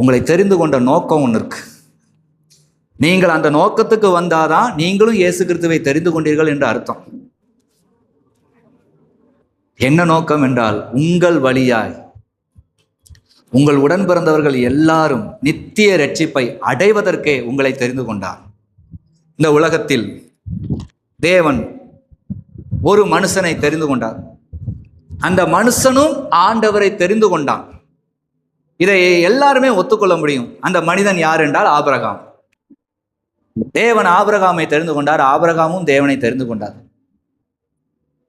உங்களை தெரிந்து கொண்ட நோக்கம் ஒன்று இருக்கு. நீங்கள் அந்த நோக்கத்துக்கு வந்தாதான் நீங்களும் இயேசு கிறிஸ்துவை தெரிந்து கொண்டீர்கள் என்று அர்த்தம். என்ன நோக்கம் என்றால் உங்கள் வழியாய். உங்கள் உடன் பிறந்தவர்கள் எல்லாரும் நித்திய ரட்சிப்பை அடைவதற்கே உங்களை தெரிந்து கொண்டார். இந்த உலகத்தில் தேவன் ஒரு மனுஷனை தெரிந்து கொண்டார். அந்த மனுஷனும் ஆண்டவரை தெரிந்து கொண்டான். இதை எல்லாருமே ஒத்துக்கொள்ள முடியும். அந்த மனிதன் யார் என்றால் ஆபரகாம். தேவன் ஆபரகாமை தெரிந்து கொண்டார் ஆபிரகாமும் தேவனை தெரிந்து கொண்டார்.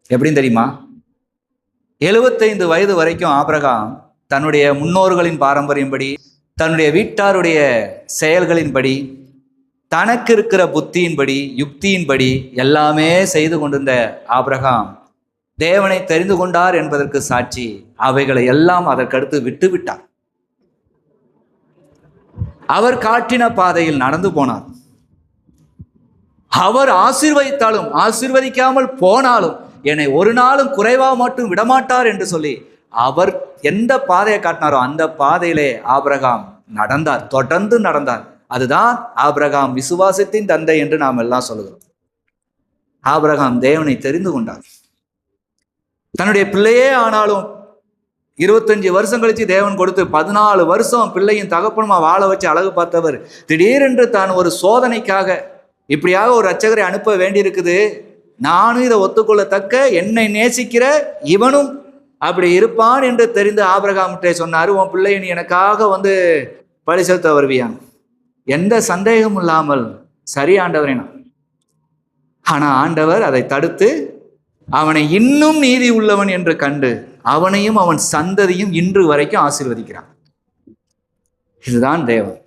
எப்படின்னு தெரியுமா? எழுபத்தைந்து வயது வரைக்கும் ஆபரகாம் தன்னுடைய முன்னோர்களின் பாரம்பரியம்படி தன்னுடைய வீட்டாருடைய செயல்களின்படி தனக்கு இருக்கிற புத்தியின்படி யுக்தியின்படி எல்லாமே செய்து கொண்டிருந்த ஆபிரகாம் தேவனை தெரிந்து கொண்டார் என்பதற்கு சாட்சி அவைகளை எல்லாம் அதற்கடுத்து விட்டு விட்டார் அவர் காட்டின பாதையில் நடந்து போனார். அவர் ஆசிர்வதித்தாலும் ஆசிர்வதிக்காமல் போனாலும் என்னை ஒரு நாளும் குறைவாக மட்டும் விடமாட்டார் என்று சொல்லி அவர் எந்த பாதையை காட்டினாரோ அந்த பாதையிலே ஆபிரகாம் நடந்தார் தொடர்ந்து நடந்தார். அதுதான் ஆபிரகாம் விசுவாசத்தின் தந்தை என்று நாம் எல்லாம் சொல்லுகிறோம். ஆபிரகாம் தேவனை தெரிந்து கொண்டார். தன்னுடைய பிள்ளையே ஆனாலும் இருபத்தஞ்சு வருஷம் கழித்து தேவன் கொடுத்து பதினாலு வருஷம் பிள்ளையும் தகப்பனுமா வாழ வச்சு அழகு பார்த்தவர். திடீரென்று தான் ஒரு சோதனைக்காக இப்படியாக ஒரு ரட்சகரை அனுப்ப வேண்டியிருக்குது. நானும் இதை ஒத்துக்கொள்ளத்தக்க என்னை நேசிக்கிற இவனும் அப்படி இருப்பான் என்று தெரிந்து ஆபிரகாமிட்டே சொன்னார் உன் பிள்ளையை நீ எனக்காக வந்து பழி செலுத்த வருவியான் எந்த சந்தேகமும் இல்லாமல் சரி ஆண்டவரே நான். ஆனால் ஆண்டவர் அதை தடுத்து அவனை இன்னும் நீதி உள்ளவன் என்று கண்டு அவனையும் அவன் சந்ததியும் இன்று வரைக்கும் ஆசீர்வதிக்கிறான். இதுதான் தேவன்.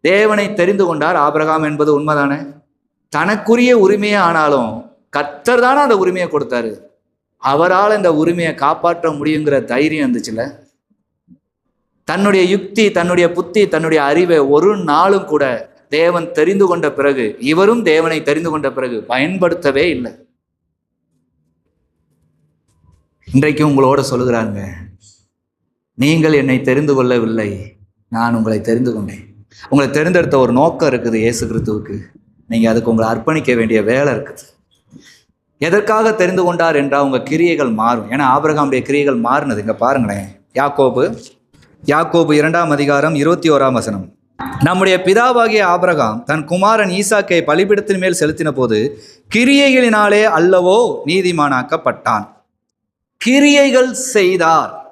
தேவனை தெரிந்து கொண்டார் ஆபிரகாம் என்பது உண்மைதானே? தனக்குரிய உரிமையே ஆனாலும் கத்தர் தானே அந்த உரிமையை கொடுத்தாரு. அவரால் இந்த உரிமையை காப்பாற்ற முடியுங்கிற தைரியம் இருந்துச்சுல தன்னுடைய யுக்தி தன்னுடைய புத்தி தன்னுடைய அறிவை ஒரு நாளும் கூட தேவன் தெரிந்து கொண்ட பிறகு இவரும் தேவனை தெரிந்து கொண்ட பிறகு பயன்படுத்தவே இல்லை. இன்றைக்கும் உங்களோட சொல்லுகிறாங்க நீங்கள் என்னை தெரிந்து கொள்ளவில்லை நான் உங்களை தெரிந்து கொண்டேன். உங்களை தெரிந்தெடுத்த ஒரு நோக்கம் இருக்குது இயேசு கிறிஸ்துவுக்கு. நீங்கள் அதுக்கு உங்களை அர்ப்பணிக்க வேண்டிய வேலை இருக்குது. எதற்காக தெரிந்து கொண்டார் என்றால் உங்கள் கிரியைகள் மாறும். ஏன்னா ஆபிரகாமுடைய கிரியைகள் மாறினது. இங்கே பாருங்களேன். யாக்கோபு யாக்கோபு இரண்டாம் அதிகாரம் இருபத்தி ஓராம் வசனம். நம்முடைய பிதாவாகிய ஆபிரகாம் தன் குமாரன் ஈசாக்கை பலிபிடத்தின் மேல் செலுத்தின போது கிரியைகளினாலே அல்லவோ நீதிமானாக்கப்பட்டான். கிரியைகள் செய்தார்.